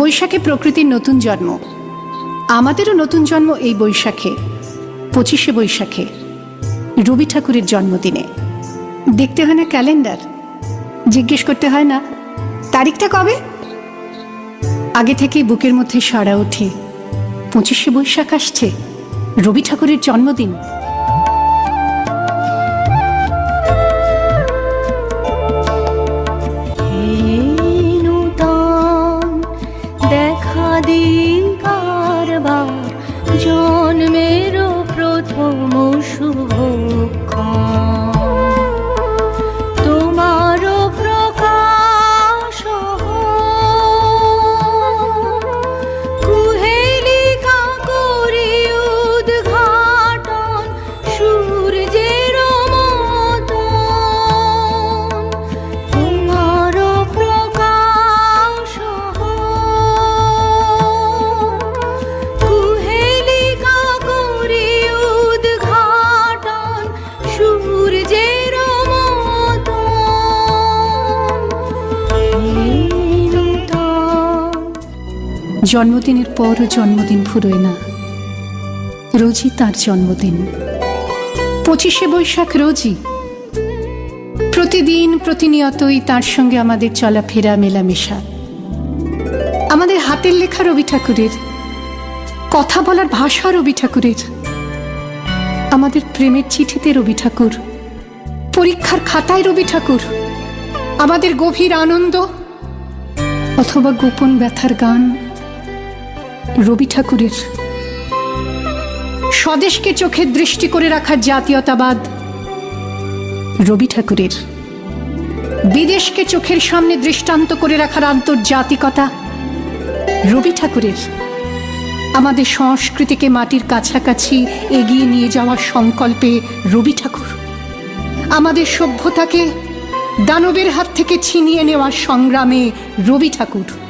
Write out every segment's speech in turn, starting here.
বৈশাখে প্রকৃতির নতুন জন্ম। আমাদেরও নতুন জন্ম এই বৈশাখে, পঁচিশে বৈশাখে, রবি ঠাকুরের জন্মদিনে। দেখতে হয় না ক্যালেন্ডার? জিজ্ঞেস করতে হয় না, তারিখটা কবে? আগে থেকেই বুকের মধ্যে সাড়া ওঠে, পঁচিশে বৈশাখ আসছে, রবি ঠাকুরের জন্মদিন। olmuşum জন্মদিনের পরও জন্মদিন ফুরোয় না। রোজই তার জন্মদিন। পঁচিশে বৈশাখ রোজই। প্রতিদিন প্রতিনিয়তই তার সঙ্গে আমাদের চলাফেরা মেলামেশা। আমাদের হাতের লেখা রবি ঠাকুরের, কথা বলার ভাষা রবি ঠাকুরের, আমাদের প্রেমের চিঠিতে রবি ঠাকুর, পরীক্ষার খাতায় রবি ঠাকুর, আমাদের গভীর আনন্দ অথবা গোপন ব্যথার গান রবি ঠাকুরের। স্বদেশকে চোখের দৃষ্টি করে রাখার জাতীয়তাবাদ রবি ঠাকুরের। বিদেশকে চোখের সামনে দৃষ্টান্ত করে রাখার আন্তর্জাতিকতা রবি ঠাকুরের। আমাদের সংস্কৃতিকে মাটির কাছাকাছি এগিয়ে নিয়ে যাওয়ার সংকল্পে রবি ঠাকুর। আমাদের সভ্যতাকে দানবের হাত থেকে ছিনিয়ে নেওয়ার সংগ্রামে রবি ঠাকুর।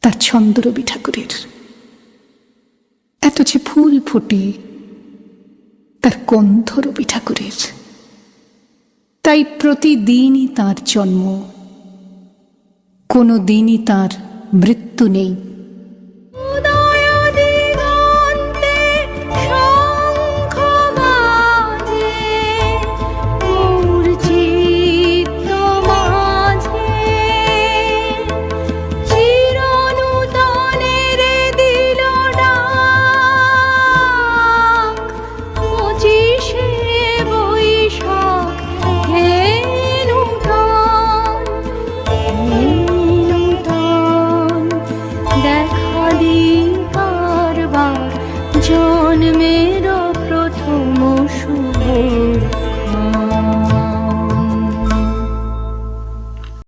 তার ছন্দ রবি ঠাকুরের। এত যে ফুল ফুটে, তার গন্ধ রবি ঠাকুরের। তাই প্রতিদিনই তার জন্ম। কোনো দিনই তার মৃত্যু নেই।